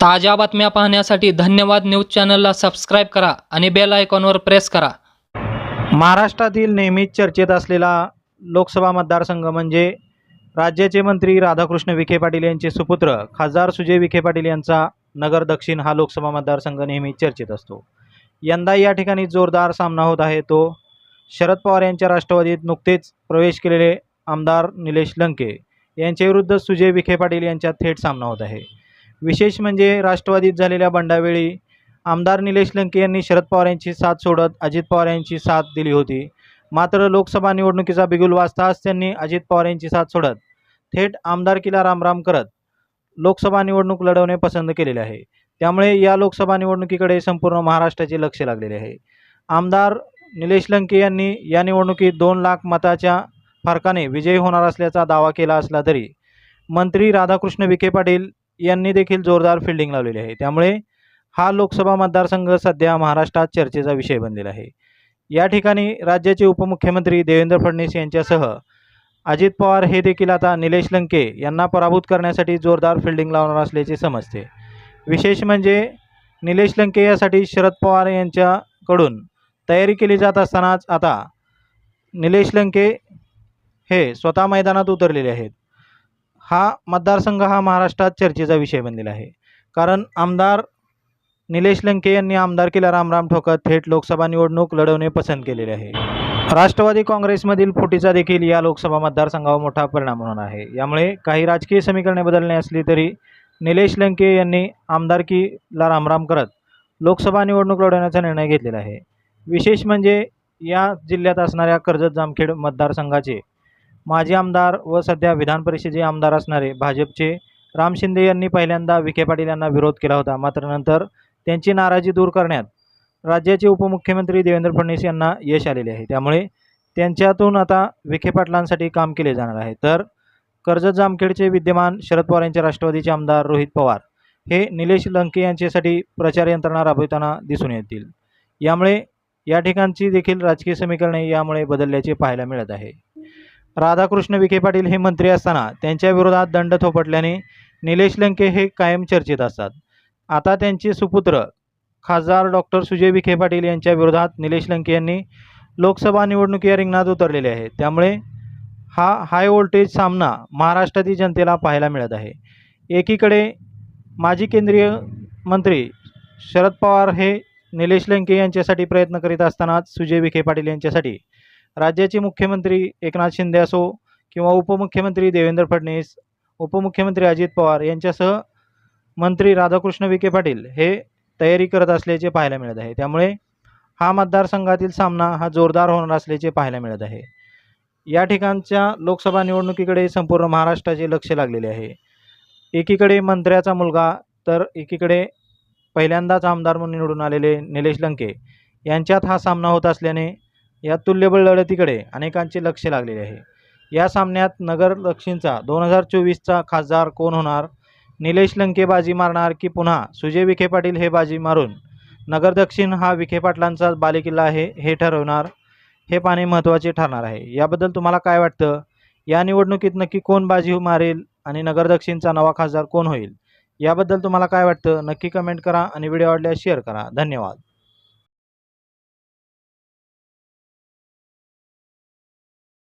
ताज्या बातम्या पाहण्यासाठी धन्यवाद न्यूज चॅनलला सबस्क्राईब करा आणि बेल आयकॉनवर प्रेस करा. महाराष्ट्रातील नेहमीच चर्चेत असलेला लोकसभा मतदारसंघ म्हणजे राज्याचे मंत्री राधाकृष्ण विखे पाटील यांचे सुपुत्र खासदार सुजय विखे पाटील यांचा नगर दक्षिण हा लोकसभा मतदारसंघ नेहमी चर्चेत असतो. यंदा या ठिकाणी जोरदार सामना होत आहे. तो शरद पवार यांच्या राष्ट्रवादीत नुकतेच प्रवेश केलेले आमदार निलेश लंके यांच्याविरुद्ध सुजय विखे पाटील यांच्या थेट सामना होत आहे. विशेष म्हणजे राष्ट्रवादीत झालेल्या बंडावेळी आमदार निलेश लंके यांनी शरद पवार यांची साथ सोडत अजित पवार यांची साथ दिली होती. मात्र लोकसभा निवडणुकीचा बिगुल वाजताच त्यांनी अजित पवार यांची साथ सोडत थेट आमदारकीला रामराम करत लोकसभा निवडणूक लढवणे पसंत केलेले आहे. त्यामुळे या लोकसभा निवडणुकीकडे संपूर्ण महाराष्ट्राचे लक्ष लागलेले आहे. आमदार निलेश लंके यांनी या निवडणुकीत दोन लाख मताच्या फरकाने विजयी होणार असल्याचा दावा केला असला तरी मंत्री राधाकृष्ण विखे पाटील यांनी देखील जोरदार फिल्डिंग लावलेली आहे. त्यामुळे हा लोकसभा मतदारसंघ सध्या महाराष्ट्रात चर्चेचा विषय बनलेला आहे. या ठिकाणी राज्याचे उपमुख्यमंत्री देवेंद्र फडणवीस यांच्यासह अजित पवार हे देखील आता निलेश लंके यांना पराभूत करण्यासाठी जोरदार फिल्डिंग लावणार असल्याचे समजते. विशेष म्हणजे निलेश लंके यासाठी शरद पवार यांच्याकडून तयारी केली जात असतानाच आता निलेश लंके हे स्वतः मैदानात उतरलेले आहेत. हा मतदारसंघ हा महाराष्ट्रात चर्चेचा विषय बनलेला आहे. कारण आमदार निलेश लंके यांनी आमदारकीला रामराम ठोकत थेट लोकसभा निवडणूक लढवणे पसंत केलेले आहे. राष्ट्रवादी काँग्रेसमधील फुटीचा देखील या लोकसभा मतदारसंघावर मोठा परिणाम होणार आहे. यामुळे काही राजकीय समीकरणे बदलणे असली तरी निलेश लंके यांनी आमदारकीला रामराम करत लोकसभा निवडणूक लढवण्याचा निर्णय घेतलेला आहे. विशेष म्हणजे या जिल्ह्यात असणाऱ्या कर्जत जामखेड मतदारसंघाचे माजी आमदार व सध्या विधान परिषदेचे आमदार असणारे भाजपचे राम शिंदे यांनी पहिल्यांदा विखे पाटील यांना विरोध केला होता. मात्र नंतर त्यांची नाराजी दूर करण्यात राज्याचे उपमुख्यमंत्री देवेंद्र फडणवीस यांना यश आलेले आहे. त्यामुळे त्यांच्यातून आता विखे पाटलांसाठी काम केले जाणार आहे. तर कर्जत जामखेडचे विद्यमान शरद पवार यांच्या राष्ट्रवादीचे आमदार रोहित पवार हे निलेश लंके यांच्यासाठी प्रचार यंत्रणा राबविताना दिसून येतील. यामुळे या ठिकाणची देखील राजकीय समीकरणे यामुळे बदलल्याचे पाहायला मिळत आहे. राधाकृष्ण विखे पाटील हे मंत्री असताना त्यांच्या विरोधात दंड थोपटल्याने निलेश लंके हे कायम चर्चेत असतात. आता त्यांचे सुपुत्र खासदार डॉक्टर सुजय विखे पाटील यांच्या विरोधात निलेश लंके यांनी लोकसभा निवडणुकी या रिंगणात उतरलेले आहे त्यामुळे हा हाय व्होल्टेज सामना महाराष्ट्रातील जनतेला पाहायला मिळत आहे. एकीकडे माजी केंद्रीय मंत्री शरद पवार हे निलेश लंके यांच्यासाठी प्रयत्न करीत असतानाच सुजय विखे पाटील यांच्यासाठी राज्याचे मुख्यमंत्री एकनाथ शिंदे असो किंवा उपमुख्यमंत्री देवेंद्र फडणवीस उपमुख्यमंत्री अजित पवार यांच्यासह मंत्री राधाकृष्ण विखे पाटील हे तयारी करत असल्याचे पाहायला मिळत आहे. त्यामुळे हा मतदारसंघातील सामना हा जोरदार होणार असल्याचे पाहायला मिळत आहे. या ठिकाणच्या लोकसभा निवडणुकीकडे संपूर्ण महाराष्ट्राचे लक्ष लागलेले आहे. एकीकडे मंत्र्याचा मुलगा तर एकीकडे पहिल्यांदाच आमदार म्हणून निवडून आलेले निलेश लंके. यांच्यात हा सामना होत असल्याने या तुल्यबळ लढतीकडे अनेकांचे लक्ष लागलेले आहे. या सामन्यात नगर दक्षिणचा दोन हजार चोवीसचा खासदार कोण होणार? निलेश लंके बाजी मारणार की पुन्हा सुजय विखे पाटील हे बाजी मारून नगर दक्षिण हा विखे पाटलांचा बालेकिल्ला आहे हे ठरवणार हे पाहणे महत्त्वाचे ठरणार आहे. याबद्दल तुम्हाला काय वाटतं? या निवडणुकीत नक्की कोण बाजी मारेल आणि नगर दक्षिणचा नवा खासदार कोण होईल? याबद्दल तुम्हाला काय वाटतं? नक्की कमेंट करा आणि व्हिडिओ आवडल्यास शेअर करा. धन्यवाद.